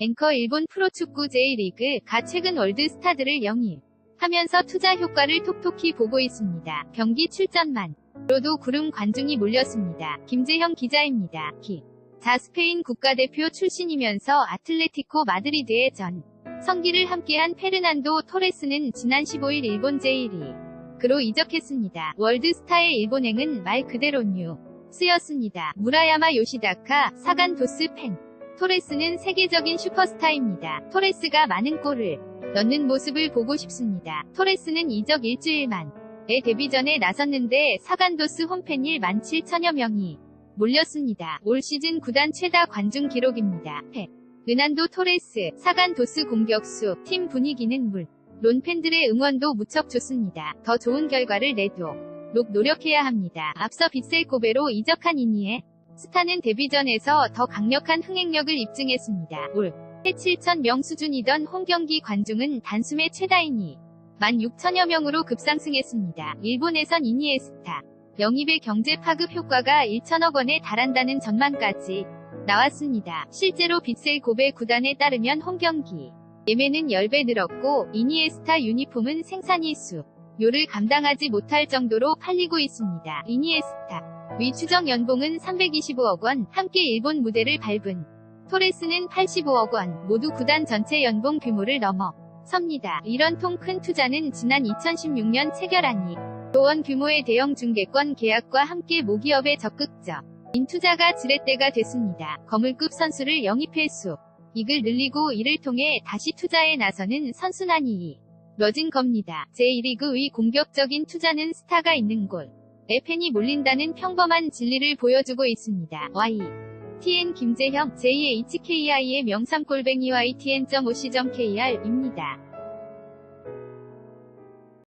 앵커 일본 프로축구 J리그 가 최근 월드스타들을 영입 하면서 투자 효과를 톡톡히 보고 있습니다. 경기 출전만 로도 구름 관중이 몰렸습니다. 김재형 기자입니다. 기. 자 스페인 국가대표 출신이면서 아틀레티코 마드리드의 전 성기를 함께한 페르난도 토레스는 지난 15일 일본 J리그로 이적했습니다. 월드스타의 일본행은 말 그대로 뉴 스였습니다. 무라야마 요시다카 사간 도스 팬 토레스는 세계적인 슈퍼스타입니다. 토레스가 많은 골을 넣는 모습을 보고 싶습니다. 토레스는 이적 일주일만 에 데뷔전에 나섰는데 사간도스 홈팬 1만 7천여 명이 몰렸습니다. 올 시즌 구단 최다 관중 기록입니다. ペ르난도 토레스, 사간도스 공격수, 팀 분위기는 물. 론 팬들의 응원도 무척 좋습니다. 더 좋은 결과를 내도 록 노력해야 합니다. 앞서 빗셀 고베로 이적한 이니에 스타는 데뷔전에서 더 강력한 흥행력을 입증했습니다. 올 7천 명 수준이던 홈경기 관중은 단숨에 최다이니 16,000여 명으로 급상승했습니다. 일본에선 이니에스타 영입의 경제 파급 효과가 1천억 원에 달한다는 전망까지 나왔습니다. 실제로 빗셀 고베 구단에 따르면 홈경기 예매는 10배 늘었고 이니에스타 유니폼은 생산이 수 요를 감당하지 못할 정도로 팔리고 있습니다. 이니에스타 위 추정 연봉은 325억 원, 함께 일본 무대를 밟은 토레스는 85억 원, 모두 구단 전체 연봉 규모를 넘어 섭니다. 이런 통 큰 투자는 지난 2016년 체결하니 도원 규모의 대형 중개권 계약과 함께 모기업의 적극적 인투자가 지렛대가 됐습니다. 거물급 선수를 영입할 수 이익을 늘리고 이를 통해 다시 투자에 나서는 선순환이 이뤄진 겁니다. 제1리그의 공격적인 투자는 스타가 있는 곳. 에 팬이 몰린다는 평범한 진리를 보여주고 있습니다. Y TN 김재형 제2HKI의 명삼골뱅이 YTN.OC.KR입니다.